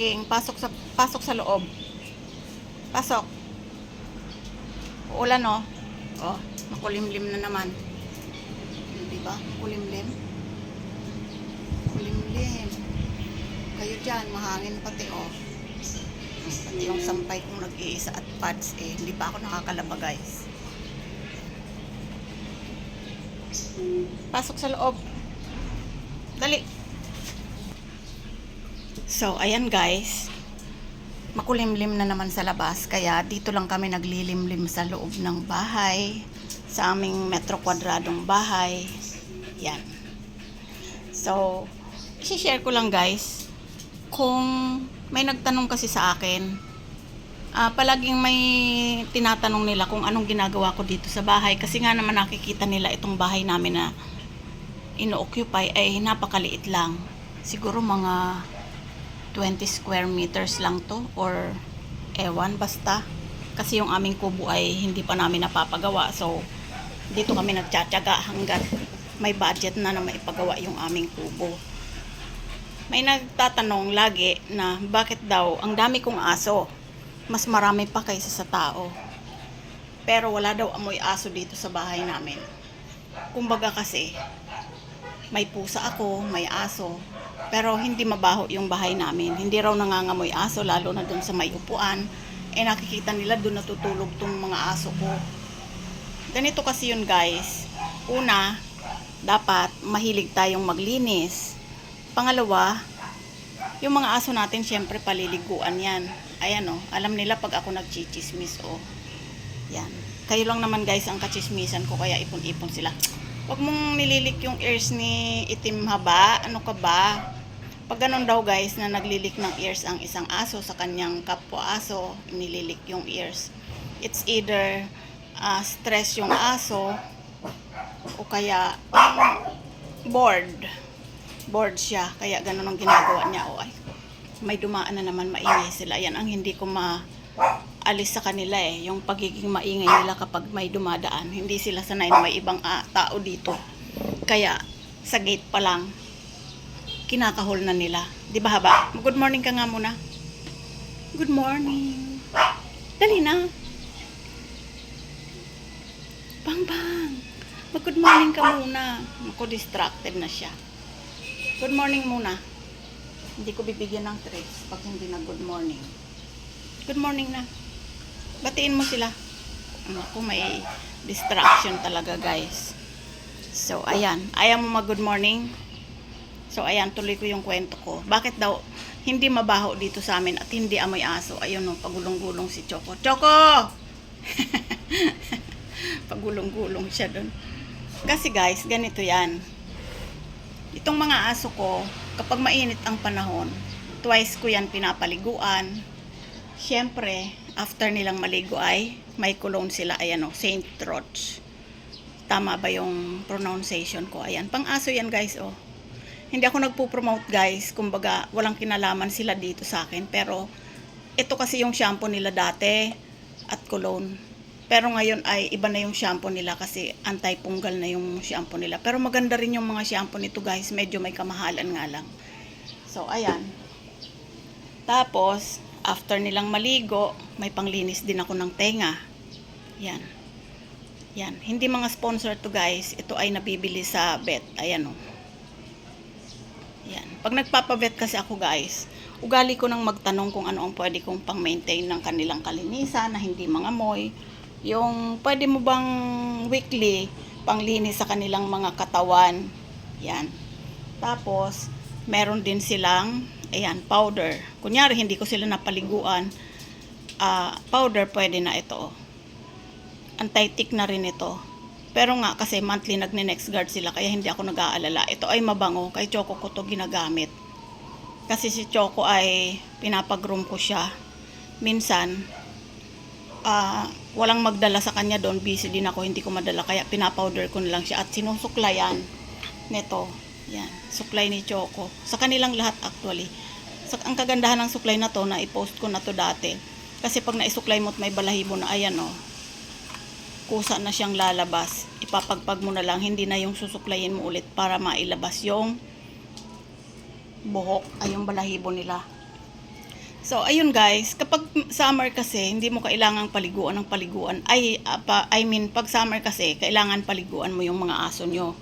King, pasok sa pasok sa loob. Pasok. Ulan no. Oh, makulimlim na naman. Di ba? Kulimlim. Kulimlim. Kayo dyan, mahangin pati oh. Pati yung sampay kong nag-iisa at pads eh, hindi pa ako nakakalaba guys. Pasok sa loob. Dali. So, ayan guys. Makulimlim na naman sa labas. Kaya dito lang kami naglilimlim sa loob ng bahay. Sa aming metro kwadradong bahay. Yan. So, share ko lang guys. Kung may nagtanong kasi sa akin, ah palaging may tinatanong nila kung anong ginagawa ko dito sa bahay. Kasi nga naman nakikita nila itong bahay namin na ino-occupy ay napakaliit lang. Siguro mga 20 square meters lang to or ewan basta. Kasi yung aming kubo ay hindi pa namin napapagawa. So, dito kami nagtsatsaga hanggat may budget na na maipagawa yung aming kubo. May nagtatanong lagi na bakit daw ang dami kong aso. Mas marami pa kaysa sa tao. Pero wala daw amoy aso dito sa bahay namin. Kumbaga kasi, may pusa ako, may aso, pero hindi mabaho yung bahay namin. Hindi raw nangangamoy aso, lalo na dun sa may upuan. Eh nakikita nila dun natutulog tong mga aso ko. Ganito kasi yun guys. Una, dapat mahilig tayong maglinis. Pangalawa, yung mga aso natin syempre paliliguan yan. Ayan o, alam nila pag ako nagchichismis o. Yan. Kayo lang naman guys ang kachismisan ko kaya ipon-ipon sila. Huwag mong nililik yung ears ni itim haba. Ano ka ba? Pag ganun daw guys na naglilik ng ears ang isang aso sa kanyang kapwa aso, nililik yung ears. It's either ah, stress yung aso o kaya bored. Bored siya. Kaya ganun ang ginagawa niya. O ay, may dumaan na naman maingay sila. Yan ang hindi ko ma alis sa kanila eh. Yung pagiging maingay nila kapag may dumadaan. Hindi sila sanay na may ibang ah, tao dito. Kaya, sa gate pa lang, kinakahol na nila. Di ba haba? Good morning ka nga muna. Good morning. Dali na. Bang bang. Mag-good morning ka muna. Ako distracted na siya. Good morning muna. Hindi ko bibigyan ng treats pag hindi na good morning. Good morning na. Batiin mo sila. Ako may distraction talaga guys. So ayan. Ayaw mo mag good morning? So ayan, tuloy ko yung kwento ko. Bakit daw hindi mabaho dito sa amin at hindi amoy aso? Ayun no, pagulong-gulong si Choco. Choco! pagulong-gulong siya doon. Kasi guys, ganito yan. Itong mga aso ko, kapag mainit ang panahon, twice ko yan pinapaliguan. Siyempre, after nilang maligo ay may cologne sila. Ayan o, Saint Troch. Tama ba yung pronunciation ko? Ayan, pang aso yan guys oh. Hindi ako nagpo-promote guys, kumbaga walang kinalaman sila dito sa akin. Pero ito kasi yung shampoo nila dati at cologne. Pero ngayon ay iba na yung shampoo nila kasi anti-punggal na yung shampoo nila. Pero maganda rin yung mga shampoo nito guys, medyo may kamahalan nga lang. So ayan. Tapos, after nilang maligo, may panglinis din ako ng tenga. Yan. Yan. Hindi mga sponsor to guys. Ito ay nabibili sa vet. Ayan o. Yan. Pag nagpapavet kasi ako guys, ugali ko nang magtanong kung ano ang pwede kong pang-maintain ng kanilang kalinisan na hindi mangamoy. Yung pwede mo bang weekly panglinis sa kanilang mga katawan. Yan. Tapos, meron din silang, ayan, powder. Kunyari, hindi ko sila napaliguan. ah powder, pwede na ito. Anti-tick na rin ito. Pero nga, kasi monthly nagne-next guard sila, kaya hindi ako nag-aalala. Ito ay mabango. Kay Choco ko to ginagamit. Kasi si Choco ay pinapag-room ko siya. Minsan, ah walang magdala sa kanya doon. Busy din ako, hindi ko madala. Kaya pinapowder ko na lang siya. At sinusuklayan nito. Yan. Suklay ni Choco. Sa kanilang lahat actually. Sa, ang kagandahan ng suklay na to, na i-post ko na to dati. Kasi pag naisuklay mo at may balahibo na, ayan o. kusa na siyang lalabas. Ipapagpag mo na lang. Hindi na yung susuklayin mo ulit para mailabas yung buhok ay yung balahibo nila. So, ayun guys, kapag summer kasi, hindi mo kailangang paliguan ng paliguan. Ay, ah, pa, I mean, pag summer kasi, kailangan paliguan mo yung mga aso nyo.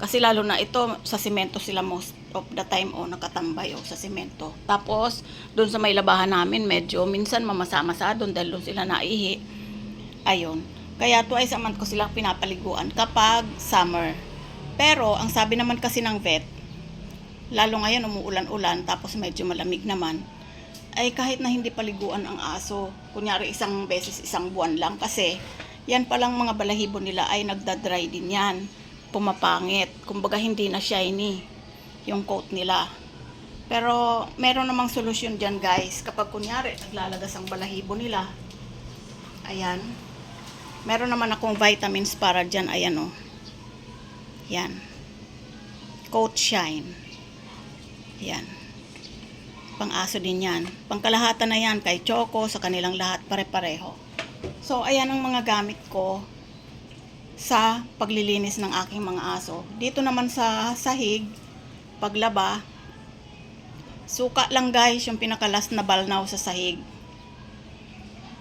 Kasi lalo na ito, sa simento sila most of the time o nakatambay o sa simento. Tapos, doon sa may labahan namin, medyo minsan mamasa-masa doon dahil doon sila naihi. Ayun. Kaya twice a month ko silang pinapaliguan kapag summer. Pero, ang sabi naman kasi ng vet, lalo ngayon umuulan-ulan tapos medyo malamig naman, ay kahit na hindi paliguan ang aso, kunyari isang beses isang buwan lang kasi yan palang mga balahibo nila ay nagda-dry din yan. Pumapangit. Kumbaga hindi na shiny yung coat nila. Pero meron namang solusyon dyan guys. Kapag kunyari naglalagas ang balahibo nila, ayan, meron naman akong vitamins para dyan. Ayan o. Yan. Coat Shine. Yan. Pang-aso din yan. Pangkalahatan na yan kay Choco sa kanilang lahat pare-pareho. So, ayan ang mga gamit ko sa paglilinis ng aking mga aso. Dito naman sa sahig, paglaba, suka lang guys yung pinakalas na balnaw sa sahig.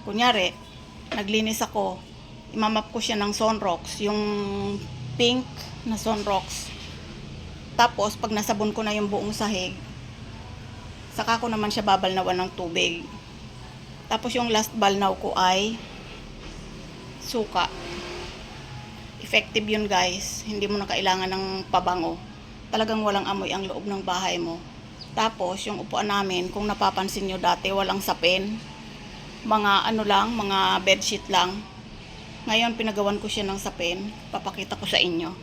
Kunyari, naglinis ako, imamap ko siya ng Sunrox, yung pink na Sunrox. Tapos, pag nasabon ko na yung buong sahig, saka ko naman siya babalnawan ng tubig. Tapos yung last balnaw ko ay suka. Effective yun guys. Hindi mo na kailangan ng pabango. Talagang walang amoy ang loob ng bahay mo. Tapos yung upuan namin, kung napapansin nyo dati, walang sapin. Mga ano lang, mga bedsheet lang. Ngayon pinagawan ko siya ng sapin. Papakita ko sa inyo.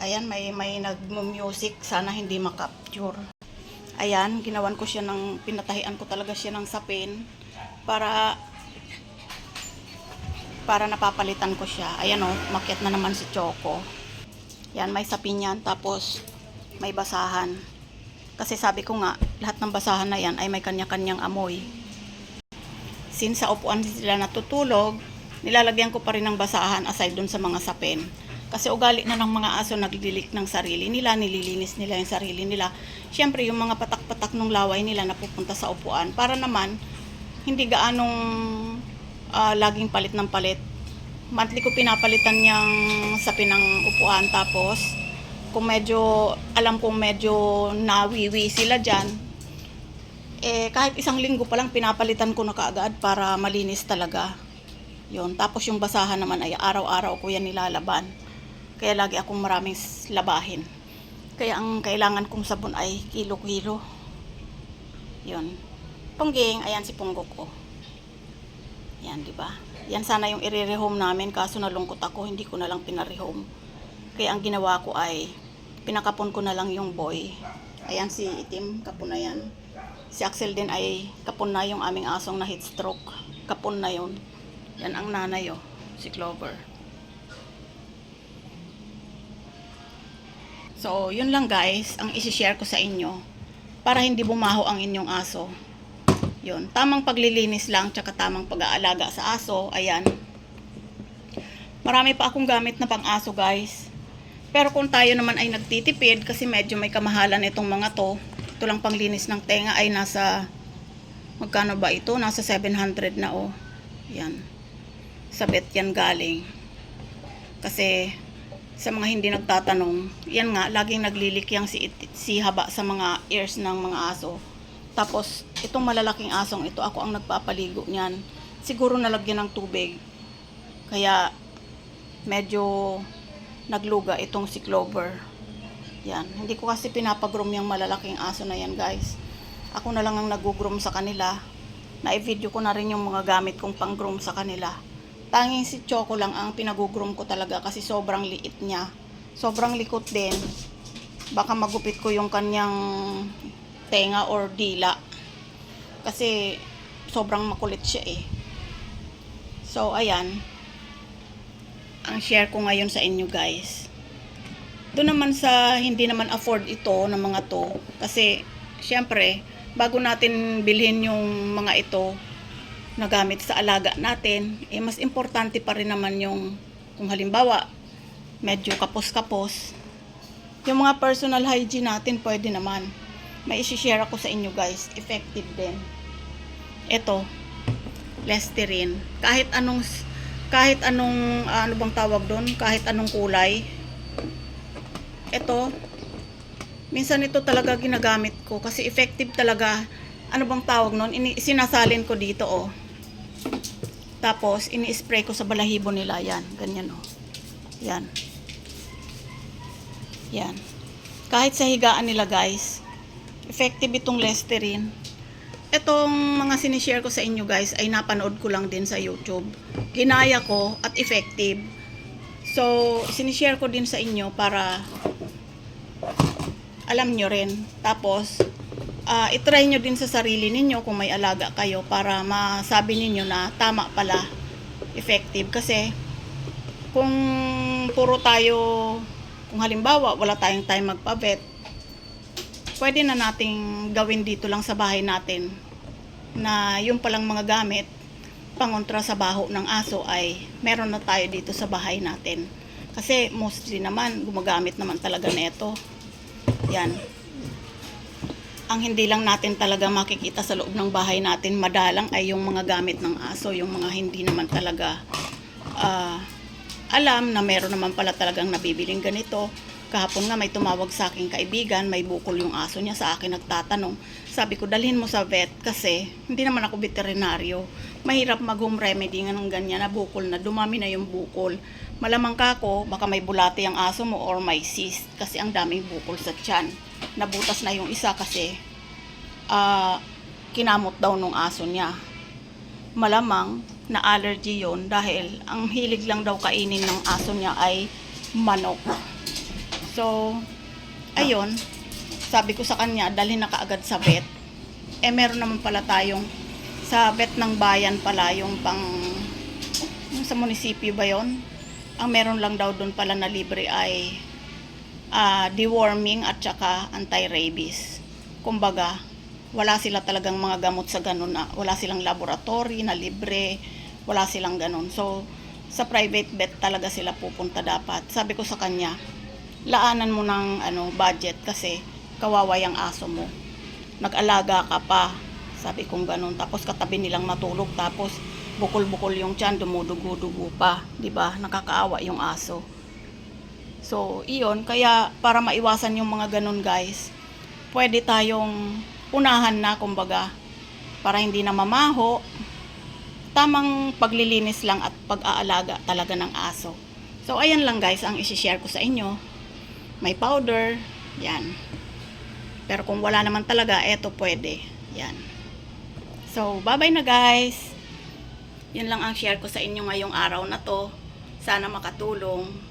Ayan, may, may nag-music. Sana hindi makapture. Ayan, ginawan ko siya ng, pinatahian ko talaga siya ng sapin para para napapalitan ko siya. Ayan o, makyat na naman si Choco. Yan, may sapin yan. Tapos, may basahan. Kasi sabi ko nga, lahat ng basahan na yan ay may kanya-kanyang amoy. Since sa upuan sila natutulog, nilalagyan ko pa rin ng basahan aside dun sa mga sapin. Kasi ugali na ng mga aso naglilik ng sarili nila, nililinis nila yung sarili nila. Siyempre, yung mga patak-patak ng laway nila napupunta sa upuan. Para naman, hindi gaanong ah, laging palit ng palit. Monthly ko pinapalitan niyang sapin ng upuan. Tapos, kung medyo, alam kong medyo nawiwi sila dyan, eh, kahit isang linggo pa lang pinapalitan ko na kaagad para malinis talaga. Yun. Tapos yung basahan naman ay araw-araw ko yan nilalaban. Kaya lagi akong maraming labahin. Kaya ang kailangan kong sabon ay kilo-kilo. Yun. Pungging, ayan si Punggok ko. Yan, di ba? Yan sana yung i-rehome namin kaso nalungkot ako, hindi ko na lang pinarehome. Kaya ang ginawa ko ay pinakapon ko na lang yung boy. Ayan si Itim, kapon na yan. Si Axel din ay kapon na yung aming asong na heat stroke. Kapon na yun. Yan ang nanay oh, si Clover. So, yun lang guys, ang isi-share ko sa inyo para hindi bumaho ang inyong aso. Yun, tamang paglilinis lang tsaka tamang pag-aalaga sa aso, ayan. Marami pa akong gamit na pang-aso guys. Pero kung tayo naman ay nagtitipid kasi medyo may kamahalan itong mga to, ito lang panglinis ng tenga ay nasa magkano ba ito? Nasa 700 na oh. Yan. Sa bet yan galing. Kasi sa mga hindi nagtatanong, yan nga, laging naglilikyang si, si haba sa mga ears ng mga aso. Tapos, itong malalaking asong ito, ako ang nagpapaligo niyan. Siguro nalagyan ng tubig. Kaya, medyo nagluga itong si Clover. Yan. Hindi ko kasi pinapagroom yung malalaking aso na yan, guys. Ako na lang ang nagugroom sa kanila. Na-video ko na rin yung mga gamit kong pang-groom sa kanila. Tanging si Choco lang ang pinagugroom ko talaga kasi sobrang liit niya. Sobrang likot din. Baka magupit ko yung kanyang tenga or dila. Kasi sobrang makulit siya eh. So, ayan. Ang share ko ngayon sa inyo guys. Doon naman sa hindi naman afford ito ng mga to. Kasi, syempre, bago natin bilhin yung mga ito na gamit sa alaga natin, eh mas importante pa rin naman yung kung halimbawa medyo kapos-kapos yung mga personal hygiene natin pwede naman may isi-share ako sa inyo guys. Effective din. Ito, Listerine. Kahit anong kahit anong ano bang tawag doon, kahit anong kulay. Ito, minsan ito talaga ginagamit ko kasi effective talaga. Ano bang tawag noon? Ini sinasalin ko dito oh. Tapos ini-spray ko sa balahibo nila yan, ganyan oh. Yan. Yan. Kahit sa higaan nila guys, effective itong Listerine. Itong mga sinishare ko sa inyo guys ay napanood ko lang din sa YouTube. Ginaya ko at effective. So, sinishare ko din sa inyo para alam nyo rin. Tapos, ah itry nyo din sa sarili ninyo kung may alaga kayo para masabi ninyo na tama pala, effective. Kasi, kung puro tayo, kung halimbawa wala tayong time magpa-vet, pwede na nating gawin dito lang sa bahay natin na yung palang mga gamit pangontra sa baho ng aso ay meron na tayo dito sa bahay natin. Kasi mostly naman gumagamit naman talaga nito. Yan. Ang hindi lang natin talaga makikita sa loob ng bahay natin madalang ay yung mga gamit ng aso, yung mga hindi naman talaga ah, alam na meron naman pala talagang nabibiling ganito. Kahapon nga may tumawag sa aking kaibigan, may bukol yung aso niya sa akin nagtatanong. Sabi ko, dalhin mo sa vet kasi hindi naman ako veterinaryo. Mahirap mag-home remedy nga ng ganyan na bukol na dumami na yung bukol. Malamang ka ako, baka may bulate ang aso mo or may cyst kasi ang daming bukol sa tiyan. Nabutas na yung isa kasi ah, kinamot daw nung aso niya. Malamang na allergy yon dahil ang hilig lang daw kainin ng aso niya ay manok. So, ayun, sabi ko sa kanya, dalhin na kaagad sa vet. Eh, meron naman pala tayong, sa vet ng bayan pala, yung pang, yung sa munisipyo ba yon Ang meron lang daw doon pala na libre ay ah, deworming at saka anti-rabies. Kumbaga, wala sila talagang mga gamot sa ganun na, wala silang laboratory na libre, wala silang ganun. So, sa private vet talaga sila pupunta dapat. Sabi ko sa kanya, laanan mo ng ano budget kasi kawawa yung aso mo. Nag-alaga ka pa. Sabi kong ganun. Tapos katabi nilang matulog. Tapos bukol-bukol yung tiyan, dumudugo-dugo pa. 'di ba Nakakaawa yung aso. So, iyon. Kaya para maiwasan yung mga ganun guys, pwede tayong unahan na kumbaga para hindi na mamaho. Tamang paglilinis lang at pag-aalaga talaga ng aso. So, ayan lang guys ang isi-share ko sa inyo may powder, yan. Pero kung wala naman talaga, eto pwede. Yan. So, bye-bye na guys. Yan lang ang share ko sa inyo ngayong araw na to. Sana makatulong.